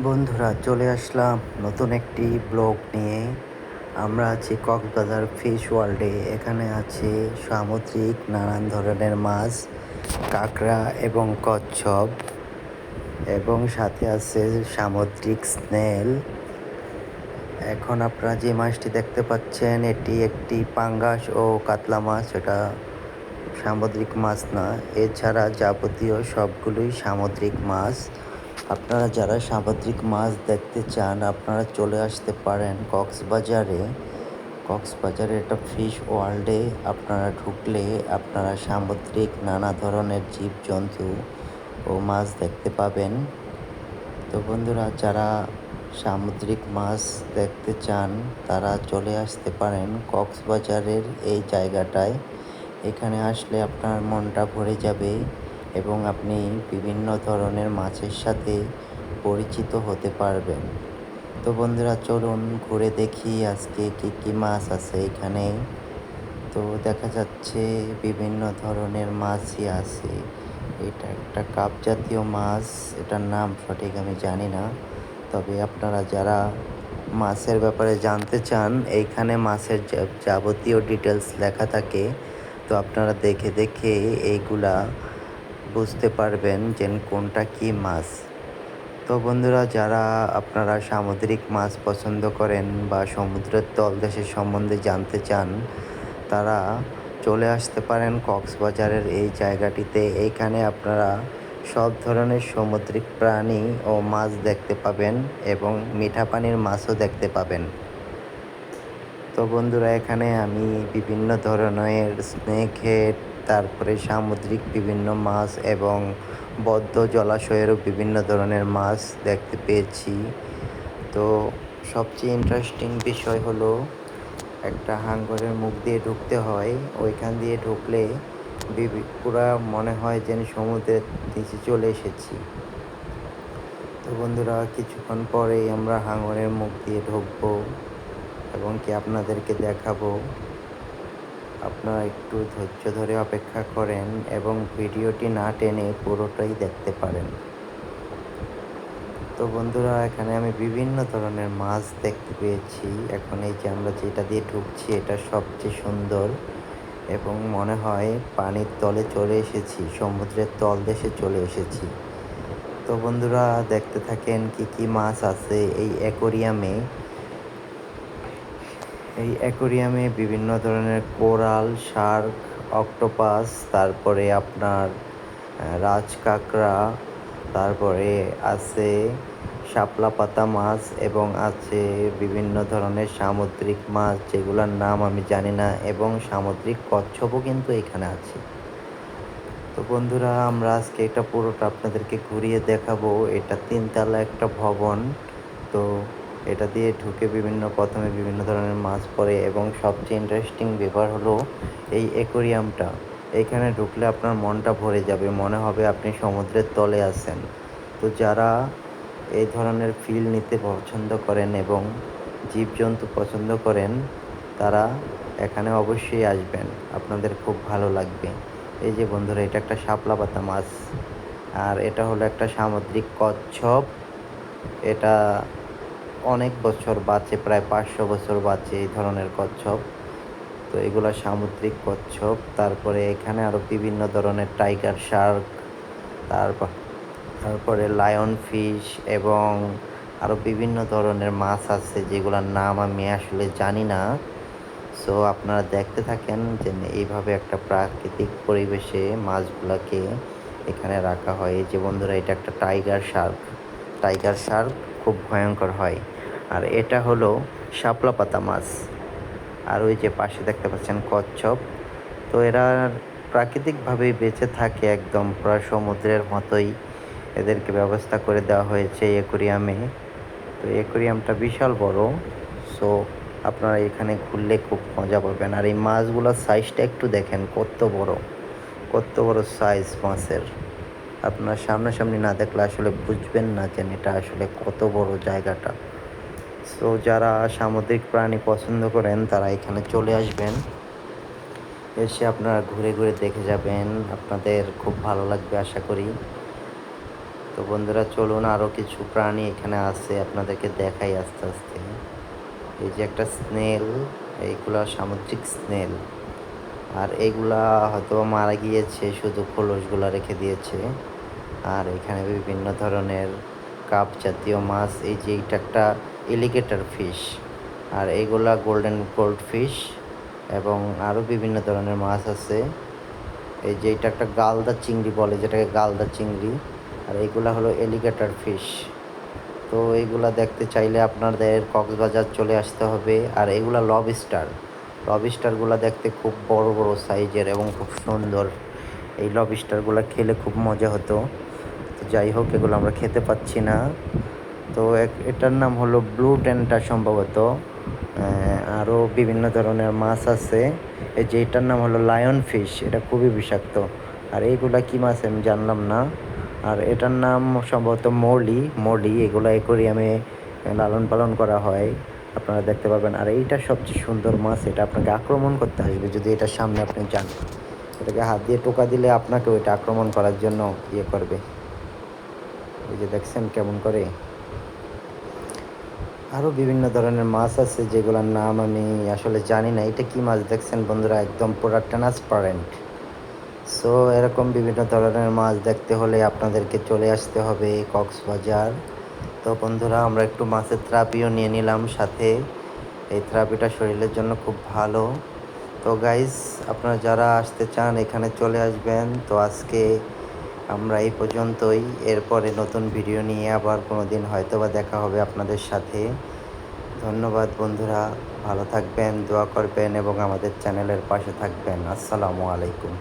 বন্ধুরা, চলে আসলাম নতুন একটি ব্লগ নিয়ে। আমরা আছি কক্সবাজার ফিশ ওয়ার্ল্ডে। এখানে আছে সামুদ্রিক নানান ধরনের মাছ, কাঁকড়া এবং কচ্ছপ এবং সাথে আছে সামুদ্রিক স্নেল। এখন আপনারা যে মাছটি দেখতে পাচ্ছেন, এটি একটি পাঙ্গাস ও কাতলা মাছ। এটা সামুদ্রিক মাছ না, এছাড়া যাবতীয় সবগুলোই সামুদ্রিক মাছ। আপনারা যারা সামুদ্রিক মাছ দেখতে চান, আপনারা চলে আসতে পারেন কক্সবাজারে। কক্সবাজারে একটা ফিশ ওয়ার্ল্ডে আপনারা ঢুকলে আপনারা সামুদ্রিক নানা ধরনের জীবজন্তু ও মাছ দেখতে পাবেন। তো বন্ধুরা, যারা সামুদ্রিক মাছ দেখতে চান, তারা চলে আসতে পারেন কক্সবাজারের এই জায়গাটায়। এখানে আসলে আপনার মনটা ভরে যাবে। এবং আপনি বিভিন্ন ধরনের মাছের সাথে পরিচিত হতে পারবেন। তো বন্ধুরা, চলুন ঘুরে দেখি আজকে কী কী মাছ আছে এখানে। তো দেখা যাচ্ছে বিভিন্ন ধরনের মাছই আছে। এটা একটা কাপ জাতীয় মাছ, এটার নাম সঠিক আমি জানি না। তবে আপনারা যারা মাছের ব্যাপারে জানতে চান, এইখানে মাছের যাবতীয় ডিটেলস লেখা থাকে। তো আপনারা দেখে দেখে এইগুলা বুঝতে পারবেন যে কোনটা কি মাছ। তো বন্ধুরা, যারা আপনারা সামুদ্রিক মাছ পছন্দ করেন বা সমুদ্রের তলদেশের সম্বন্ধে জানতে চান, তারা চলে আসতে পারেন কক্সবাজারের এই জায়গাটিতে। এইখানে আপনারা সব ধরনের সামুদ্রিক প্রাণী ও মাছ দেখতে পাবেন এবং মিঠা পানির মাছও দেখতে পাবেন। তো বন্ধুরা, এখানে আমি বিভিন্ন ধরনের স্নেক হেড তারপরে সামুদ্রিক বিভিন্ন মাছ এবং বদ্ধ জলাশয়েরও বিভিন্ন ধরনের মাছ দেখতে পেয়েছি। তো সবচেয়ে ইন্টারেস্টিং বিষয় হলো, একটা হাঙ্গরের মুখ দিয়ে ঢুকতে হয়। ওইখান দিয়ে ঢুকলে পুরা মনে হয় যেন সমুদ্রের নিচে চলে এসেছি। তো বন্ধুরা, কিছুক্ষণ পরেই আমরা হাঙরের মুখ দিয়ে ঢুকবো এবং কি আপনাদেরকে দেখাবো। আপনারা একটু ধৈর্য ধরে অপেক্ষা করেন এবং ভিডিওটি না টেনে পুরোটাই দেখতে পারেন। তো বন্ধুরা, এখানে আমি বিভিন্ন ধরনের মাছ দেখতে পেয়েছি। এখন এই যে আমরা যেটা দিয়ে ঢুকছি, এটা সবচেয়ে সুন্দর এবং মনে হয় পানির তলে চলে এসেছি, সমুদ্রের তল দেশে চলে এসেছি। তো বন্ধুরা, দেখতে থাকেন কি কি মাছ আছে এই অ্যাকোরিয়ামে। এই অ্যাকোরিয়ামে বিভিন্ন ধরনের কোরাল, শার্ক, অক্টোপাস, তারপরে আপনার রাজ কাঁকড়া তারপরে আছে শাপলা পাতা মাছ এবং আছে বিভিন্ন ধরনের সামুদ্রিক মাছ, যেগুলোর নাম আমি জানি না এবং সামুদ্রিক কচ্ছপও কিন্তু এখানে আছে। তো বন্ধুরা, আমরা আজকে এটা পুরোটা আপনাদেরকে ঘুরিয়ে দেখাবো। এটা তিনতলা একটা ভবন। তো এটা দিয়ে ঢুকে বিভিন্ন, প্রথমে বিভিন্ন ধরনের মাছ পড়ে এবং সবচেয়ে ইন্টারেস্টিং ব্যাপার হলো এই অ্যাকোরিয়ামটা এখানে ঢুকলে আপনার মনটা ভরে যাবে, মনে হবে আপনি সমুদ্রের তলে আছেন। তো যারা এই ধরনের ফিল নিতে পছন্দ করেন এবং জীবজন্তু পছন্দ করেন, তারা এখানে অবশ্যই আসবেন। আপনাদের খুব ভালো লাগবে। এই যে বন্ধুরা, এটা একটা শাপলা পাতা মাছ। আর এটা হলো একটা সামুদ্রিক কচ্ছপ। এটা অনেক বছর বাঁচে, প্রায় পাঁচশো বছর বাঁচে এই ধরনের কচ্ছপ। তো এগুলো সামুদ্রিক কচ্ছপ। তারপরে এখানে আরও বিভিন্ন ধরনের টাইগার শার্ক, তারপর, তারপরে লায়ন ফিশ এবং আরও বিভিন্ন ধরনের মাছ আছে যেগুলোর নাম আমি আসলে জানি না। সো আপনারা দেখতে থাকেন যে এইভাবে একটা প্রাকৃতিক পরিবেশে মাছগুলোকে এখানে রাখা হয়। এই যে বন্ধুরা, এটা একটা টাইগার শার্ক। টাইগার শার্ক খুব ভয়ঙ্কর হয়। আর এটা হলো শাপলা পাতা মাছ। আর ওই যে পাশে দেখতে পাচ্ছেন কচ্ছপ। তো এরা প্রাকৃতিকভাবেই বেঁচে থাকে একদম, প্রায় সমুদ্রের মতোই। এদেরকে ব্যবস্থা করে দেওয়া হয়েছে অ্যাকোরিয়ামে। তো অ্যাকোরিয়ামটা বিশাল বড়। সো আপনারা এখানে ঘুরলে খুব মজা পাবেন। আর এই মাছগুলোর সাইজটা একটু দেখেন, কত বড়। কত বড় সাইজ মাছের। আপনার সামনাসামনি না দেখলে আসলে বুঝবেন না যে এটা আসলে কত বড় জায়গাটা। সো যারা সামুদ্রিক প্রাণী পছন্দ করেন, তারা এখানে চলে আসবেন। এসে আপনারা ঘুরে ঘুরে দেখে যাবেন। আপনাদের খুব ভালো লাগবে, আশা করি। তো বন্ধুরা, চলুন আরও কিছু প্রাণী এখানে আছে, আপনাদেরকে দেখাই আস্তে আস্তে। এই যে একটা স্নেল এইগুলা সামুদ্রিক স্নেল। আর এইগুলা হয়তো মারা গিয়েছে, শুধু খোলসগুলা রেখে দিয়েছে। আর এখানে বিভিন্ন ধরনের কাপ জাতীয় মাছ, এই যে এইটা একটা এলিগেটর ফিশ আর এইগুলা গোল্ডেন গোল্ড ফিশ এবং আরও বিভিন্ন ধরনের মাছ আছে। এই যে এটা একটা গালদা চিংড়ি বলে, যেটাকে গালদা চিংড়ি, আর এইগুলা হলো এলিগেটার ফিশ তো এইগুলা দেখতে চাইলে আপনাদের কক্সবাজার চলে আসতে হবে, আর এগুলা লবস্টার লবস্টারগুলো দেখতে খুব বড় বড় সাইজের এবং খুব সুন্দর। এই লবস্টারগুলো খেলে খুব মজা হতো। তো যাই হোক, এগুলো আমরা খেতে পাচ্ছি না। তো এটার নাম হলো ব্লু টেন্টা সম্ভবত। আরও বিভিন্ন ধরনের মাছ আছে। এই যে এটার নাম হলো লায়ন ফিশ, এটা খুবই বিষাক্ত। আর এইগুলা কি মাছ আমি জানলাম না। আর এটার নাম সম্ভবত মৌলি। মৌলি, এগুলো অ্যাকোরিয়ামে লালন পালন করা হয়। আপনারা দেখতে পাবেন আর এইটা সবচেয়ে সুন্দর মাছ, এটা আপনাকে আক্রমণ করতে আসবে যদি এটার সামনে আপনি যান। এটাকে হাত দিয়ে টোকা দিলে আপনাকে ওইটা আক্রমণ করার জন্য ইয়ে করবে। এই যে দেখছেন কেমন করে? আরও বিভিন্ন ধরনের মাছ আছে যেগুলোর নাম আমি আসলে জানি না। এটা কি মাছ দেখছেন বন্ধুরা? একদম পুরো ট্রান্সপারেন্ট। সো এরকম বিভিন্ন ধরনের মাছ দেখতে হলে আপনাদেরকে চলে আসতে হবে কক্সবাজার। তো বন্ধুরা, আমরা একটু মাছের থেরাপিও নিয়ে নিলাম সাথে। এই থেরাপিটা শরীরের জন্য খুব ভালো। তো গাইস আপনারা যারা আসতে চান এখানে চলে আসবেন। তো আজকে আমরা এই পর্যন্তই। এরপরে নতুন ভিডিও নিয়ে আবার কোনো দিন হয়তো বা দেখা হবে আপনাদের সাথে। ধন্যবাদ বন্ধুরা, ভালো থাকবেন, দোয়া করবেন এবং আমাদের চ্যানেলের পাশে থাকবেন। আসসালামু আলাইকুম।